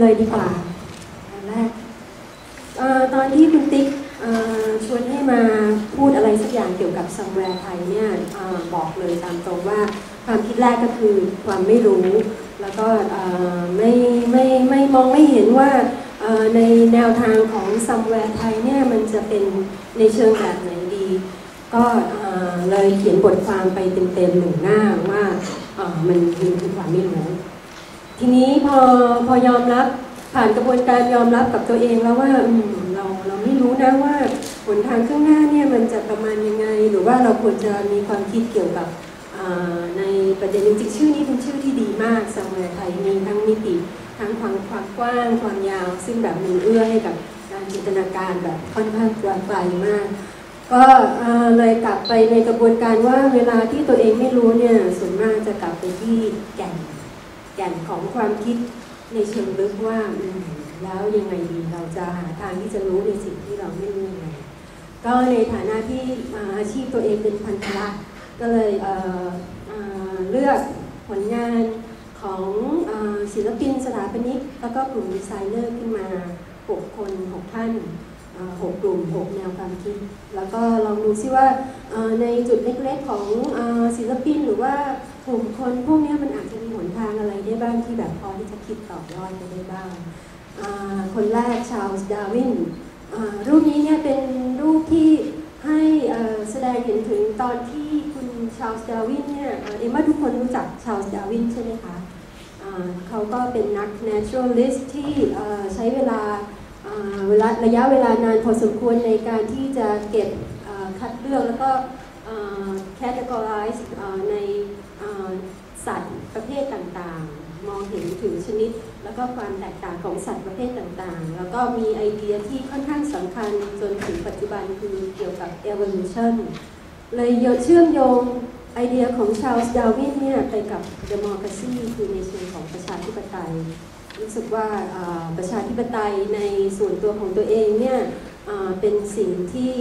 เลยดีกว่าอันแรกตอนที่คุณติ๊กชวนให้มาพูดอะไรสักอย่างเกี่ยวกับซัมแวร์ไทยเนี่ยอบอกเลยตามตรงว่าความคิดแรกก็คือความไม่รู้ แล้วก็ไม่ไม่ไม่มองไม่เห็นว่าในแนวทางของซัมแวร์ไทยเนี่ยมันจะเป็นในเชิงแบบไหนดี ก็เลยเขียนบทความไปเต็มๆหนึ่งหน้าว่ามันคือความไม่รู้ ทีนี้พอพอยอมรับผ่านกระบวนการยอมรับกับตัวเองแล้วว่าอืมเราเราไม่รู้นะว่าหนทางข้างหน้าเนี่ยมันจะประมาณยังไง หรือว่าเราควรจะมีความคิดเกี่ยวกับในประเด็นจริงๆชื่อนี้เป็นชื่อที่ดีมากสัยไทยมีทั้งมิติทั้งความความกว้างความยาว ซึ่งแบบมันเอื้อให้กับการจินตนาการแบบค่อนข้างกว้างไกลมาก ก็เลยกลับไปในกระบวนการว่าเวลาที่ตัวเองไม่รู้เนี่ยส่วนมากจะกลับไปที่แก่น ก่นของความคิดในเชิงลึกว่าแล้วยังไงดีเราจะหาทางที่จะรู้ในสิ่งที่เราไม่รู้ยังไงก็ในฐานะที่อาชีพตัวเองเป็นพันธลักษณ์ก็เลยเเลือกผลงานของศิลปินสถาปนิกแล้วก็กลุ่มดีไซเนอร์ขึ้นมา 6 คน 6 ท่านอ่าหกลุ่ม 6 แนวความคิด แล้วก็ลองดูซิว่าในจุดเล็กๆของศิลปินหรือว่า กลุ่มคนพวกนี้มันอาจจะมีหนทางอะไรได้บ้างที่แบบพอที่จะคิดต่อยอดไปได้บ้าง คนแรกชาลส์ดาวินรูปนี้เนี่ยเป็นรูปที่ให้แสดงเห็นถึงตอนที่คุณชาลส์ดาวินเนี่ยเอ็มว่าทุกคนรู้จักชาลส์ดาวินใช่ไหมคะเขาก็เป็นนัก naturalist ที่เอ่ใช้เวลาเวลาระยะเวลานานพอสมควรในการที่จะเก็บคัดเลือกแล้วก็ categorize ใน สัตว์ประเภทต่างๆ มองเห็นถึงชนิด แล้วก็ความแตกต่างของสัตว์ประเภทต่างๆ แล้วก็มีไอเดียที่ค่อนข้างสำคัญจนถึงปัจจุบันคือเกี่ยวกับ evolution เลยโยเชื่อมโยงไอเดียของชา l ลส์ดาวินเนี่ยไปกับ democracy คือในเชิงของประชาธิปไตย รู้สึกว่าประชาธิปไตยในส่วนตัวของตัวเองเนี่ยเป็นสิ่งที่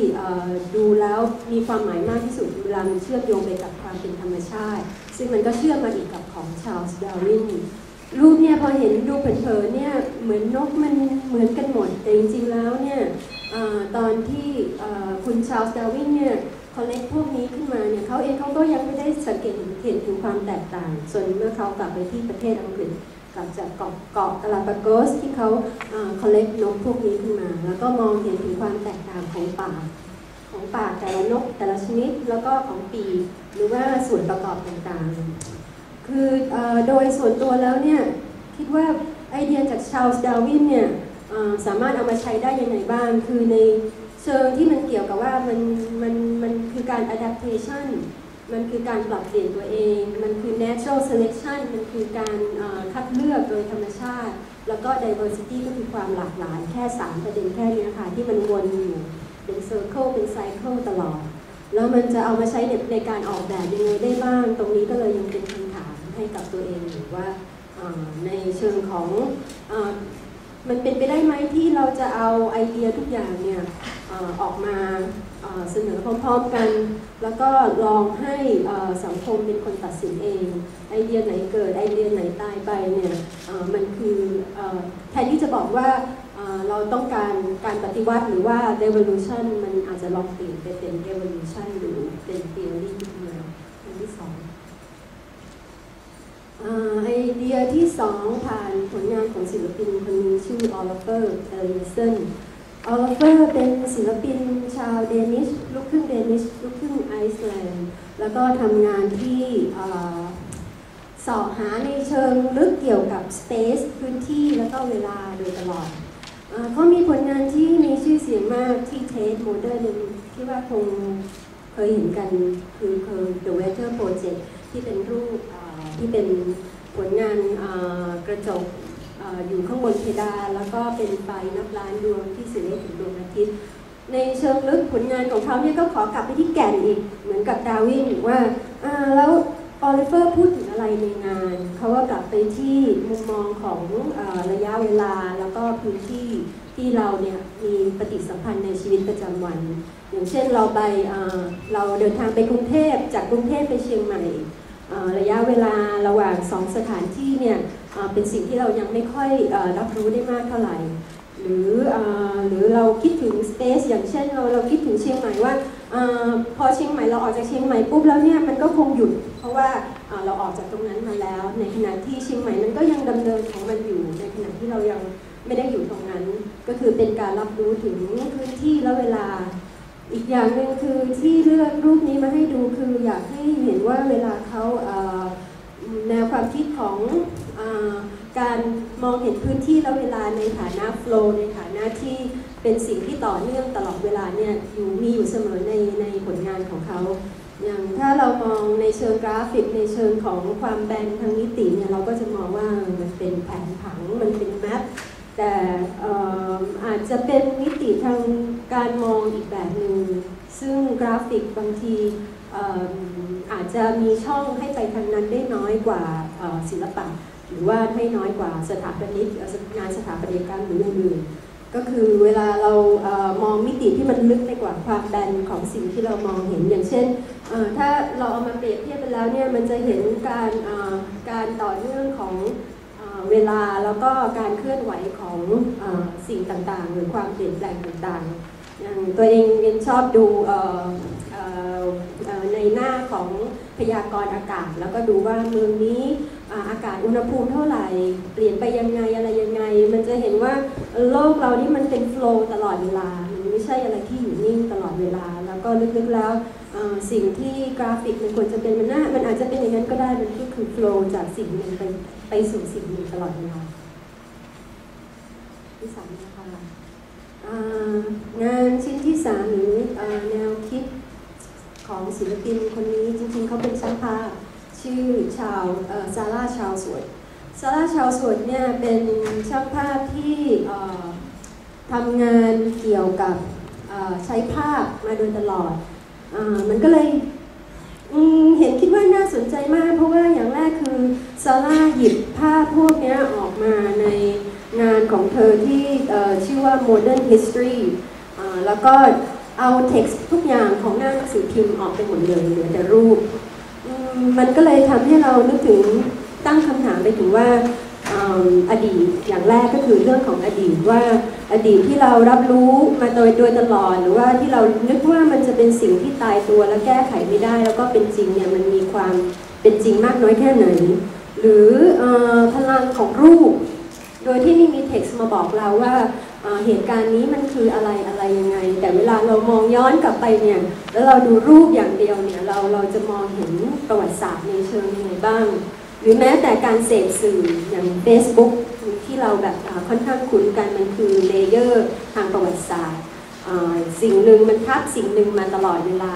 ดูแล้วมีความหมายมากที่สุดเวลามันเชื่อมโยงไปกับความเป็นธรรมชาติ ซึ่งมันก็เชื่อมมาอีกกับของชา l ลส์ดาวินรูปเนี่ยพอเห็นดูเผินๆเนี่ยเหมือนนกมันเหมือนกันหมด แต่จริงๆแล้วเนี่ยอตอนที่คุณชาลส์ดาวินเนี่ยคอลเลกพวกนี้ขึ้นมาเนี่ยเขาเองเขาก็ยังไม่ได้สังเกตเห็นถึงความแตกต่าง ส่วนเมื่อเขากลับไปที่ประเทศอังกฤษกลับจากเกาะเกาะกาลาปากสที่เขาคอลเลกนกพวกนี้ขึ้นมา แล้วก็มองเห็นถึงความแตกต่างของป่า ของป่าแต่ละนกแต่ละชนิด แล้วก็ของปีหรือว่าส่วนประกอบต่างๆ คืออโดยส่วนตัวแล้วเนี่ยคิดว่าไอเดียจากชาลส์ดาวินเนี่ยสามารถเอามาใช้ได้ยังไงบ้าง คือในเชิงที่มันเกี่ยวกับว่ามันมันมันคือการ adaptation มันคือการปรับเปลี่ยนตัวเอง มันคือ natural selection มันคือการคัดเลือกโดยธรรมชาติ แล้วก็ diversity ก็คือความหลากหลาย แค่ 3 ประเด็นแค่นี้ยค่ะที่มันวนอยู่ เป็น circle เป็น cycle ตลอด แล้วมันจะเอามาใช้ในในการออกแบบยังไงได้บ้าง ตรงนี้ก็เลยยังเป็นคำถามให้กับตัวเองอยู่ว่าในเชิงของอมันเป็นไปได้ไหมที่เราจะเอาไอเดียทุกอย่างเนี่ยอออกมาเสนอพร้อมๆกัน แล้วก็ลองให้สังคมเป็นคนตัดสินเอง ไอเดียไหนเกิดไอเดียไหนตายไปเนี่ยมันคืออแทนที่จะบอกว่า เราต้องการการปฏิวัติหรือว่า revolution มันอาจจะลองเปลี่ยนไปเป็น revolution หรือเป็น theory ขึ้นมาอันที่สองอไอเดียที่สองผ่านผลงานของศิลปินคนนึงชื่อ Oliver e l i s o n Oliver เป็นศิลปินชาวเดนิชลูกครึ่งเดนิชลูกครึ่งไอซ์แลนด์แล้วก็ทำงานที่อ่าสอบหาในเชิงลึกเกี่ยวกับ space พื้นที่แล้วก็เวลาโดยตลอด เขามีผลงานที่มีชื่อเสียงมากที่เทสโมเดิร์นที่ว่าคงเคยเห็นกันคือคือ The Weather Project ที่เป็นรูปที่เป็นผลงานกระจกออยู่ข้างบนเพดานแล้วก็เป็นไฟนับล้านดวงที่สื่อให้ถึงดวงอาทิตย์ ในเชิงลึกผลงานของเขาเนี่ยก็ขอกลับไปที่แก่นอีก เหมือนกับดาวินว่าแล้ว ออลิเฟอร์พูดถึงอะไรในงาน เขาว่ากลับไปที่มุมมองของอระยะเวลาแล้วก็พื้นที่ที่เราเนี่ยมีปฏิสัมพันธ์ในชีวิตประจำวัน อย่างเช่นเราไปเราเดินทางไปกรุงเทพจากกรุงเทพไปเชียงใหม่ระยะเวลาระหว่างสองสถานที่เนี่ยเป็นสิ่งที่เรายังไม่ค่อยอรับรู้ได้มากเท่าไหร่ หรืออหรือเราคิดถึง space อย่างเช่นเราเราคิดถึงเชียงใหม่ว่า พอเชียงใหม่เราออกจากเชียงใหม่ปุ๊บแล้วเนี่ยมันก็คงหยุด เพราะว่าเอ่อเราออกจากตรงนั้นมาแล้ว ในขณะที่เชียงใหม่มันก็ยังดำเนินของมันอยู่ในขณะที่เรายังไม่ได้อยู่ตรงนั้น ก็คือเป็นการรับรู้ถึงพื้นที่และเวลา อีกอย่างหนึ่งคือที่เลือกรูปนี้มาให้ดูคืออยากให้เห็นว่าเวลาเขาเอ่อแนวความคิดของออการมองเห็นพื้นที่และเวลาในฐานะโฟล์ในฐานะที่ เป็นสิ่งที่ต่อเนื่องตลอดเวลาเนี่ยอยู่มีอยู่เสมอในในผลงานของเขา อย่างถ้าเรามองในเชิงกราฟิกในเชิงของความแบนทางนิติเนี่ยเราก็จะมองว่ามันเป็นแผนผังมันเป็นแมปแต่อ่อาจจะเป็นมิติทางการมองอีกแบบหนึ่งซึ่งกราฟิกบางทีอาจจะมีช่องให้ไปทางนั้นได้น้อยกว่าศิลปะ หรือว่าให้น้อยกว่าสถาปนิกงานสถาปัตยกรรมหรืออื่นๆ ก็คือเวลาเราเอ่อมองมิติที่มันลึกไปกว่าความแบนของสิ่งที่เรามองเห็นอย่างเช่น ถ้าเราเอามาเปรียบเทียบไปแล้วเนี่ยมันจะเห็นการการต่อเนื่องของเอเวลาแล้วก็การเคลื่อนไหวของอสิ่งต่างๆ หรือความเปลี่ยนแปลงต่างๆ อย่างตัวเองเรียนชอบดูในหน้าของพยากรณ์อากาศ แล้วก็ดูว่าเมืองนี้ อากาศอุณหภูมิเท่าไหร่ เปลี่ยนไปยังไงอะไรยังไง มันจะเห็นว่าโลกเรานี่มันเป็นโฟล์ตลอดเวลามันไม่ใช่อะไรที่อยู่นิ่งตลอดเวลา แล้วก็ลึกๆแล้วสิ่งที่กราฟิกมันควรจะเป็นมันน่ามันอาจจะเป็นอย่างนั้นก็ได้มันก็คือโฟล์จากสิ่งหนึ่งไปไปสู่สิ่งหนึ่งตลอดเวลาที่สามนะคะงานชิ้นที่สามหรือแนวคิดของศิลปินคนนี้จริงๆเขาเป็นช่างภาพ ชื่อชาวเอ่อซาร่าชาวสวนซาร่าชาวสวนเนี่ยเป็นช่างภาพที่ทำงานเกี่ยวกับใช้ภาพมาโดยตลอดอมันก็เลยเห็นคิดว่าน่าสนใจมาก เพราะว่าอย่างแรกคือซาร่าหยิบภาพพวกนี้ออกมาในงานของเธอที่ชื่อว่า Modern History แล้วก็เอา text ทุกอย่างของหน้าหนังสือพิมพ์ออกไปหมดเลยเหลือแต่รูป มันก็เลยทำให้เรานึกถึงตั้งคำถามไปถึงว่าอดีตอย่างแรกก็คือเรื่องของอดีตว่าอดีตที่เรารับรู้มาโดยโดยตลอดหรือว่าที่เรานึกว่ามันจะเป็นสิ่งที่ตายตัวและแก้ไขไม่ได้ แล้วก็เป็นจริงเนี่ยมันมีความเป็นจริงมากน้อยแค่ไหน หรือออพลังของรูป โดยที่ไม่มีเท็กซ์มาบอกเราว่า เหตุการณ์นี้มันคืออะไรอะไรยังไง แต่เวลาเรามองย้อนกลับไปเนี่ยแล้วเราดูรูปอย่างเดียวเนี่ยเราเราจะมองเห็นประวัติศาสตร์ในเชิงยังไงบ้าง หรือแม้แต่การเสพสื่ออย่าง Facebook ที่เราแบบค่อนข้างคุ้นกันมันคือเลเยอร์ทางประวัติศาสตร์สิ่งหนึ่งมันทับสิ่งหนึ่งมาตลอดเวลา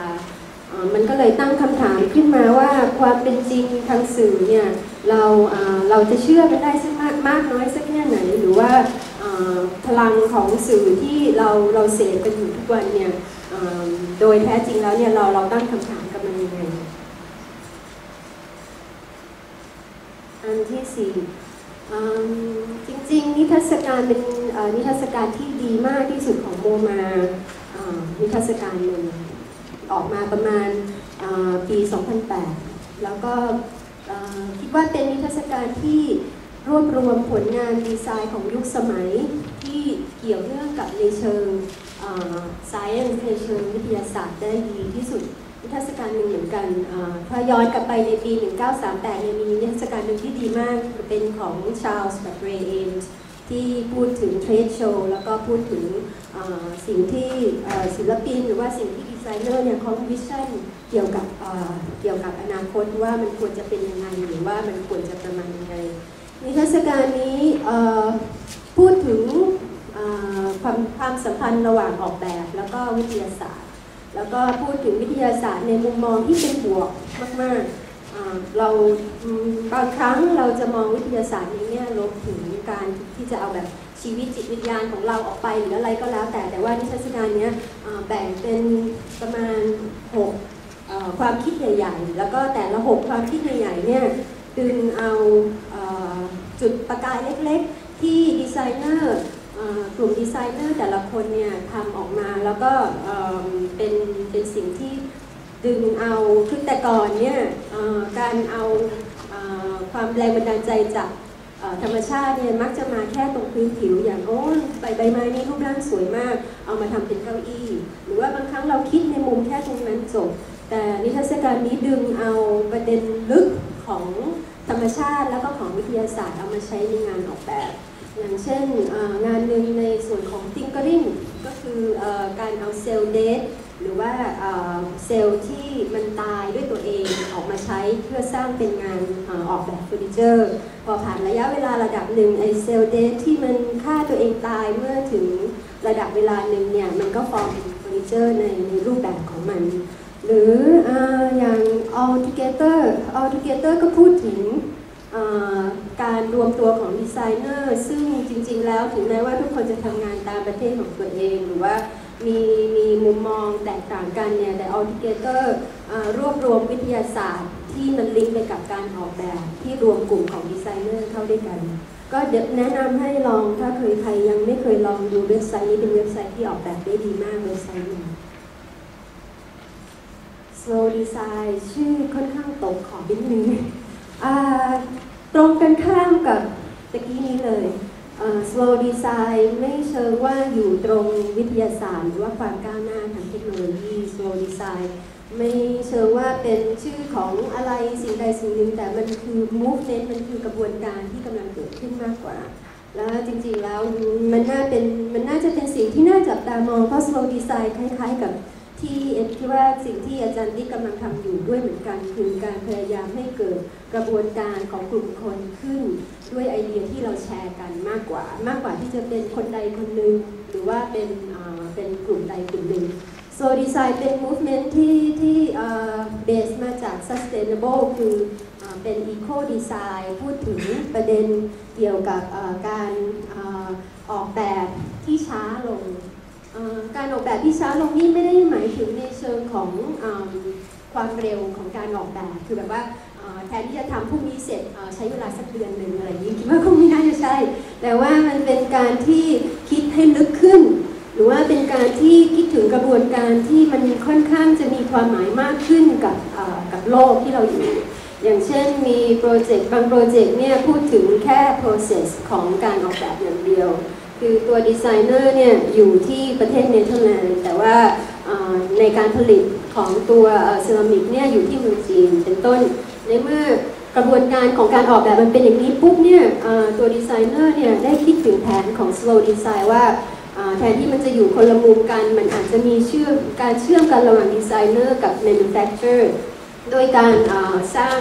มันก็เลยตั้งคำถามขึ้นมาว่าความเป็นจริงทางสื่อเนี่ยเราเราจะเชื่อกันได้สักมากมากน้อยสักแค่ไหนหรือว่า พลังของสื่อที่เราเราเสพกันอยู่ทุกวันเนี่ยโดยแท้จริงแล้วเนี่ยเราเราตั้งคำถามกับมันยังไง อันที่สี่จริง ๆ นิทรรศการเป็นนิทรรศการที่ดีมากที่สุดของโมมานิทรรศการหนึ่งออกมาประมาณอ่าปี 2008 แล้วก็คิดว่าเป็นนิทรรศการที่ รวบรวมผลงานดีไซน์ของยุคสมัยที่เกี่ยวเนื่องกับในเชิงอ่า science ในเชิงวิทยาศาสตร์ได้ดีที่สุดนิทรรศการหนึ่งเหมือนกันถ้าย้อนกลับไปในปี 1938เนี่ยมีนิทรรศการหนึ่งที่ดีมาก เป็นของชาลส์แบบเรย์เอมส์ที่พูดถึงเทรดโชว์แล้วก็พูดถึงสิ่งที่ศิลปิน หรือว่าสิ่งที่ดีไซเนอร์เนี่ยเขาวิชั่นเกี่ยวกับเกี่ยวกับอนาคตว่ามันควรจะเป็นยังไงหรือว่ามันควรจะประมาณยังไง นิทรรศการนี้พูดถึงความความสัมพันธ์ระหว่างออกแบบแล้วก็วิทยาศาสตร์ แล้วก็พูดถึงวิทยาศาสตร์ในมุมมองที่เป็นบวกมากๆเราบางครั้งเราจะมองวิทยาศาสตร์ในแง่ลบถึงการที่จะเอาแบบชีวิตจิตวิญญาณของเราออกไปหรืออะไรก็แล้ว แต่แต่ว่านิทรรศการนี้แบ่งเป็นประมาณหกความคิดใหญ่ๆ แล้วก็แต่ละหกความคิดใหญ่ๆเนี่ยดึงเอา จุดประกายเล็กๆ ที่ดีไซเนอร์กลุ่มดีไซเนอร์แต่ละคนเนี่ยทำออกมาแล้วก็เป็นเป็นสิ่งที่ดึงเอาคือแต่ก่อนเนี่ยการเอาอความแรงบันดาลใจจากธรรมชาติเนี่ยมักจะมาแค่ตรงพื้นผิวอย่างโอ้ยใบใบไม้นี่รูปร่างสวยมาก เอามาทำเป็นเก้าอี้ หรือว่าบางครั้งเราคิดในมุมแค่ตรงนั้นจบ แต่นิทรรศการนี้ดึงเอาประเด็นลึกของ ธรรมชาติแล้วก็ของวิทยาศาสตร์เอามาใช้ในงานออกแบบ อย่างเช่นงานหนึ่งในส่วนของ tinkering ก็คือการเอาเซลล์เดทหรือว่าเซลล์ที่มันตายด้วยตัวเองออกมาใช้เพื่อสร้างเป็นงานออกแบบเฟอร์นิเจอร์ พอผ่านระยะเวลาระดับหนึ่งไอเซลล์เดทที่มันฆ่าตัวเองตายเมื่อถึงระดับเวลาหนึ่งเนี่ยมันก็ฟอร์มเฟอร์นิเจอร์ในรูปแบบของมัน หรืออย่าง all together all together ก็พูดถึงการรวมตัวของดีไซเนอร์ซึ่งจริงๆแล้วถึงแม้ว่าทุกคนจะทำงานตามประเทศของตัวเองหรือว่ามีมีมุมมองแตกต่างกันเนี่ยแต่ altogether เอ่อรวบรวมวิทยาศาสตร์ที่มันลิงก์ไปกับการออกแบบที่รวมกลุ่มของดีไซเนอร์เข้าด้วยกัน ก็แนะนำให้ลองถ้าเคยใครยังไม่เคยลองดูเว็บไซต์นี้เป็นเว็บไซต์ที่ออกแบบได้ดีมากเว็บไซต์หนึง slow design ชื่อค่อนข้างตกขอบิดนึงอ่าตรงกันข้ามกับตะกี้นี้เลย slow design ไม่เชิงว่าอยู่ตรงวิทยาศาสตร์ หรือว่าความก้าวหน้าทางเทคโนโลยี slow design ไม่เชิงว่าเป็นชื่อของอะไรสิ่งใดสิ่งหนึ่งแต่มันคือ movement มันคือกระบวนการที่กำลังเกิดขึ้นมากกว่า แล้วจริงๆแล้วมันน่าเป็นมันน่าจะเป็นสิ่งที่น่าจับตามองเพราะ slow design คล้ายๆกับ ที่เอ็ดคิดว่าสิ่งที่อาจารย์ที่กำลังทำอยู่ด้วยเหมือนกัน คือการพยายามให้เกิดกระบวนการของกลุ่มคนขึ้น ด้วยไอเดียที่เราแชร์กันมากกว่า มากกว่าที่จะเป็นคนใดคนหนึ่งหรือว่าเป็นอ่าเป็นกลุ่มใดกลุ่มหนึ่ง so design เป็น movement ที่ที่เบสมาจาก sustainable คืออเป็น eco design พูดถึงประเด็นเกี่ยวกับการออกแบบที่ช้าลง การออกแบบที่ช้าลงนี่ไม่ได้หมายถึงในเชิงของอความเร็วของการออกแบบ คือแบบว่าแทนที่จะทำพรุ่งนี้เสร็จใช้เวลาสักเดือนหนึ่งอะไรอย่างนี้คิดว่าคงไม่น่าจะใช่ แต่ว่ามันเป็นการที่คิดให้ลึกขึ้น หรือว่าเป็นการที่คิดถึงกระบวนการที่มันค่อนข้างจะมีความหมายมากขึ้นกับกับโลกที่เราอยู่อย่างเช่นมีโปรเจกต์บางโปรเจกต์เนี่ยพูดถึงแค่ process ของการออกแบบอย่างเดียว คือตัวดีไซเนอร์เนี่ยอยู่ที่ประเทศเนเธอร์แลนด์แต่ว่าในการผลิตของตัวเซรามิกเนี่ยอยู่ที่เมืองจีนเป็นต้น ในเมื่อกระบวนการของการออกแบบมันเป็นอย่างนี้ปุ๊บเนี่ยตัวดีไซเนอร์เนี่ยได้คิดถึงแผนของ slow design ว่าแทนที่มันจะอยู่คนละมุมกัน มันอาจจะมีเชื่อมการเชื่อมกันระหว่างดีไซเนอร์กับ manufacturer โดยการสร้าง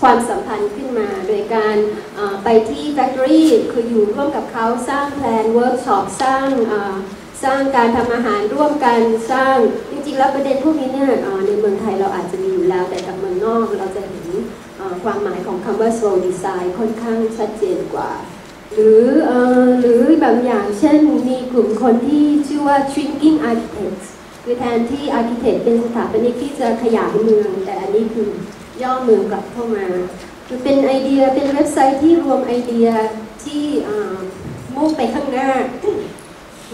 ความสัมพันธ์ขึ้นมา โดยการไปที่ Factory คืออยู่ร่วมกับเขาสร้างแพลนเวิร์กช็อปสร้างสร้างการทำอาหารร่วมกันสร้างจริงๆแล้วประเด็นพวกนี้เนี่ยในเมืองไทยเราอาจจะมีอยู่แล้วแต่กับเมืองนอกเราจะเห็นความหมายของคำว่า slow design ค่อนข้างชัดเจนกว่า หรืออหรือบางอย่างเช่นมีกลุ่มคนที่ชื่อว่า shrinking architects คือแทนที่ architect เป็นสถาปนิกที่จะขยายเมือง แต่อันนี้คือ ย่อมือกลับเข้ามาคือเป็นไอเดียเป็นเว็บไซต์ที่รวมไอเดียที่มุ่งไปข้างหน้า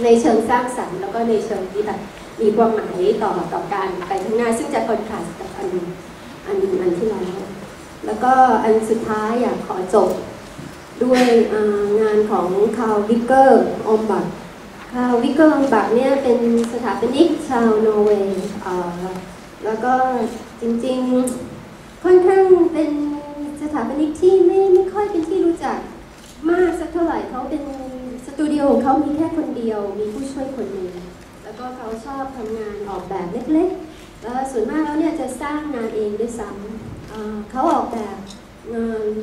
ในเชิงสร้างสรรค์แล้วก็ในเชิงที่แบบมีความหมายต่อต่อการไปข้างหน้า ซึ่งจะคอนทราสกับอันอันอันที่แล้วแล้วก็อันสุดท้ายอยากขอจบด้วยงานของคาร์วิกเกอร์อมบักคาร์วิกเกอร์อมบักเนี่ยเป็นสถาปนิกชาวนอร์เวย์แล้วก็จริงๆ ค่อนข้างเป็นสถาปนิกที่ไม่ไม่ค่อยเป็นที่รู้จักมากสักเท่าไหร่เขาเป็นสตูดิโอของเขามีแค่คนเดียว มีผู้ช่วยคนหนึ่งแล้วก็เขาชอบทำงานออกแบบเล็กๆแล้วส่วนมากแล้วเนี่ยจะสร้างงานเองด้วยซ้ำเขาออกแบบ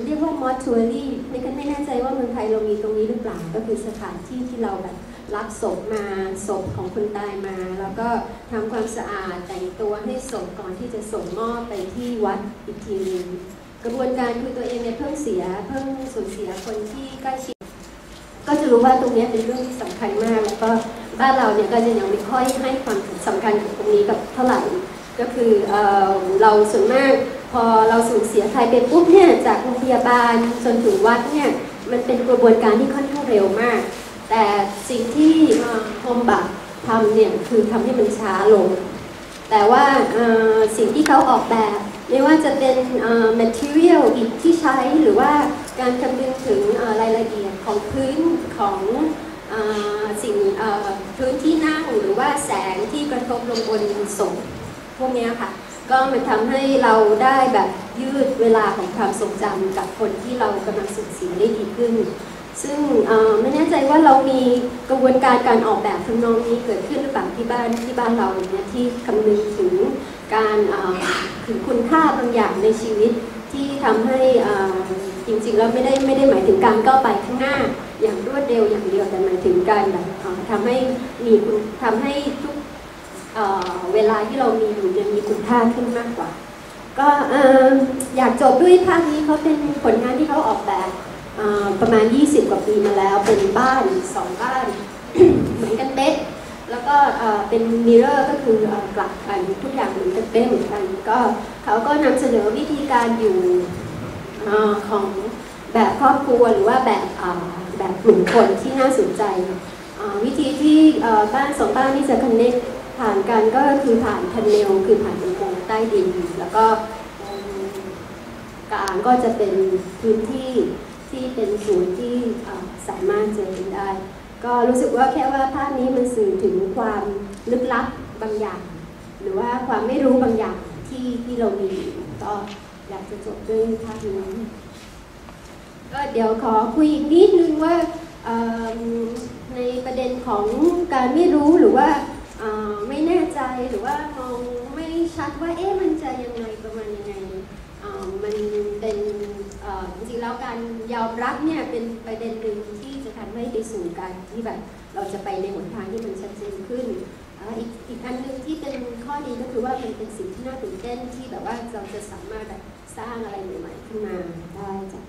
เรียกว่ามอ r ทัวรี่ไม่กันไม่แน่ใจว่าเมืองไทยเรามีตรงนี้หรือเปล่าก็คือสถานที่ที่เราแบบ รับศพมาศพของคนตายมา แล้วก็ทำความสะอาดแต่งตัวให้ศพก่อนที่จะส่งมอบไปที่วัดอีกทีหนึงกระบวนการคือตัวเองเนี่ยเพิ่งเสียเพิ่งสูญเสียคนที่ใกล้ชิดก็จะรู้ว่าตรงนี้เป็นเรื่องที่สำคัญมาก แล้วก็บ้านเราเนี่ยก็จะยังไม่ค่อยให้ความสำคัญกับตรงนี้กับเท่าไหร่ก็คือเออเราส่วนมากพอเราสูญเสียใครไปปุ๊บเนี่ยจากโรงพยาบาลจนถึงวัดเนี่ยมันเป็นกระบวนการที่ค่อนข้างเร็วมาก แต่สิ่งที่โฮมบักทำเนี่ยคือทำให้มันช้าลง แต่ว่าเอ่อสิ่งที่เขาออกแบบ ไม่ว่าจะเป็นเอ่อ material อิฐที่ใช้หรือว่าการคำนึงถึงเอ่อรายละเอียดของพื้นของเอ่อสิ่งเอ่อพื้นที่นั่งหรือว่าแสงที่กระทบลงบนศพพวกเนี้ยค่ะ ก็มันทำให้เราได้แบบยืดเวลาของความทรงจำกับคนที่เรากำลังสูญเสียได้ดีขึ้น ซึ่งไม่แน่ใจว่าเรามีกระบวนการการออกแบบทำนองนี้เกิดขึ้นหรือเปล่าที่บ้านที่บ้านเราเนี่ยที่คำนึงถึงการถึงคุณค่าบางอย่างในชีวิตที่ทำให้จริงๆแล้วไม่ได้ไม่ได้หมายถึงการก้าวไปข้างหน้า อย่างรวดเร็วอย่างเดียวแต่หมายถึงการแบบทำให้มีคุณทำให้ทุกเเวลาที่เรามีอยู่เนี่ยมีคุณค่าขึ้นมากกว่า ก็อยากจบด้วยภาพนี้เขาเป็นผลงานที่เขาออกแบบ ประมาณ 20 กว่าปีมาแล้วเป็นบ้านสองบ้านเหมือนกันเป๊ะแล้วก็เป็นมิเรอร์ก็คือกลับกันทุกอย่างเหมือนกันเป๊ะเหมือนกันก็เขาก็นำเสนอวิธีการอยู่อของแบบครอบครัวหรือว่าแบบแบบกลุ่มคนที่น่าสนใจวิธีที่บ้านสองบ้านที่จะคอนเนคผ่านกันก็คือผ่านทันเนลคือผ่านอุโมงค์ใต้ดิน แล้วก็กลางก็จะเป็นพื้นที่ ที่เป็นศูนย์ที่สามารถเจอกันได้ ก็รู้สึกว่าแค่ว่าภาพนี้มันสื่อถึงความลึกลับบางอย่าง หรือว่าความไม่รู้บางอย่างที่ที่เรามีก็อยากจะจบด้วยภาพนี้ก็เดี๋ยวขอคุยอีกนิดนึงว่าในประเด็นของการไม่รู้หรือว่าไม่แน่ใจหรือว่ามองไม่ชัดว่าเอ๊ะมันจะยังไงประมาณยังไงมันเป็น จริงแล้วการยอมรับเนี่ยเป็นประเด็นหนึ่งที่จะทำให้ไปสู่การที่แบบเราจะไปในหนทางที่มันชัดเจนขึ้นอีกอีกอันหนึ่งที่เป็นข้อดีก็คือว่ามันเป็นสิ่งที่น่าตื่นเต้นที่แบบว่าเราจะสามารถแบบสร้างอะไรใหม่ๆขึ้นมาได้จาก